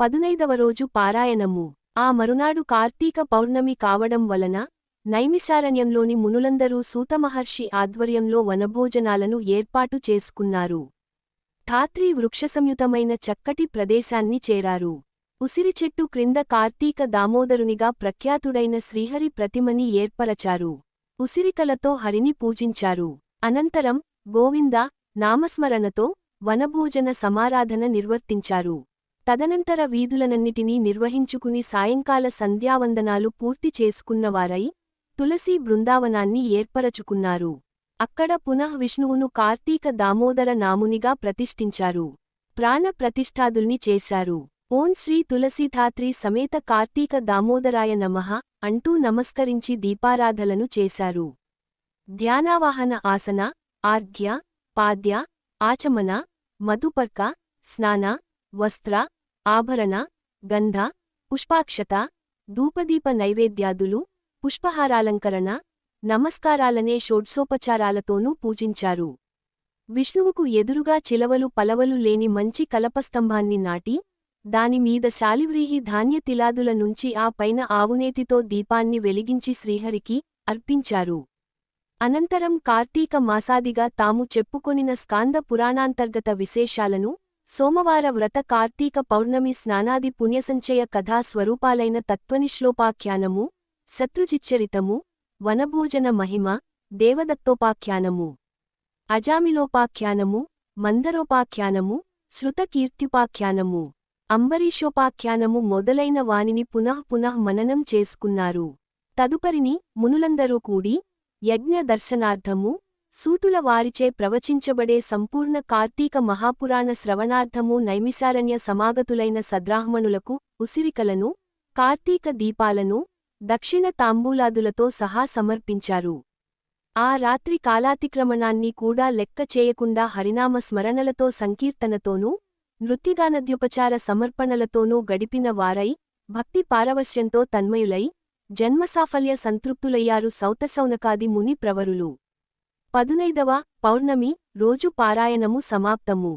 పదునైదవ రోజు పారాయణము. ఆ మరునాడు కార్తీక పౌర్ణమి కావడం వలన నైమిసారణ్యంలోని మునులందరూ సూతమహర్షి ఆధ్వర్యంలో వనభోజనాలను ఏర్పాటు చేసుకున్నారు. ఠాత్రి వృక్షసంయుతమైన చక్కటి ప్రదేశాన్ని చేరారు. ఉసిరిచెట్టు క్రింద కార్తీక దామోదరునిగా ప్రఖ్యాతుడైన శ్రీహరి ప్రతిమని ఏర్పరచారు. ఉసిరికలతో హరిని పూజించారు. అనంతరం గోవింద నామస్మరణతో వనభోజన సమారాధన నిర్వర్తించారు. తదనంతర వీధులనన్నిటినీ నిర్వహించుకుని సాయంకాల సంధ్యావందనాలు పూర్తి చేసుకున్నవారై తులసీ బృందావనాన్ని ఏర్పరచుకున్నారు. అక్కడ పునః విష్ణువును కార్తీక దామోదర నామునిగా ప్రతిష్ఠించారు. ప్రాణ ప్రతిష్ఠాదుల్ని చేశారు. ఓం శ్రీ తులసీధాత్రి సమేత కార్తీక దామోదరాయ నమః అంటూ నమస్కరించి దీపారాధలను చేశారు. ధ్యానావాహన ఆసన ఆర్ఘ్య పాద్య ఆచమన మధుపర్క స్నాన వస్త్ర ఆభరణ గంధ పుష్పాక్షత ధూపదీప నైవేద్యాదులు పుష్పహారాలంకరణ నమస్కారాలనే షోడ్సోపచారాలతోనూ పూజించారు. విష్ణువుకు ఎదురుగా చిలవలు పలవలు లేని మంచి కలపస్తంభాన్ని నాటి దానిమీద శాలివ్రీహి ధాన్యతిలాదుల నుంచి ఆ పైన ఆవునేతితో దీపాన్ని వెలిగించి శ్రీహరికి అర్పించారు. అనంతరం కార్తీక మాసాదిగా తాము చెప్పుకొనిన స్కాంద పురాణాంతర్గత విశేషాలను సోమవార వ్రత కార్తీక పౌర్ణమి స్నానాది పుణ్యసంచయ కథా స్వరూపాలైన తత్వనిశ్లోపాఖ్యానము శత్రుచిచ్చరితము వనభోజన మహిమ దేవదత్తోపాఖ్యానము అజామిలోపాఖ్యానము మందరోపాఖ్యానము శృతకీర్త్యుపాఖ్యానము అంబరీషోపాఖ్యానము మొదలైన వానిని పునః పునః మననం చేసుకున్నారు. తదుపరిని మునులందరూ కూడి యజ్ఞ దర్శనార్థము సూతుల వారిచే ప్రవచించబడే సంపూర్ణ కార్తీక మహాపురాణ శ్రవణార్థము నైమిసారణ్య సమాగతులైన సద్రాహ్మణులకు ఉసిరికలను కార్తీక దీపాలను దక్షిణ తాంబూలాదులతో సహా సమర్పించారు. ఆ రాత్రి కాలాతిక్రమణాన్ని కూడా లెక్క చేయకుండా హరినామ స్మరణలతో సంకీర్తనతోనూ నృత్యగానద్యుపచార సమర్పణలతోనూ గడిపిన వారై భక్తి పారవశ్యంతో తన్మయులై జన్మసాఫల్య సంతృప్తులయ్యారు సౌతసౌనకాది ముని ప్రవరులు. పదునైదవ పౌర్ణమి రోజు పారాయణము సమాప్తము.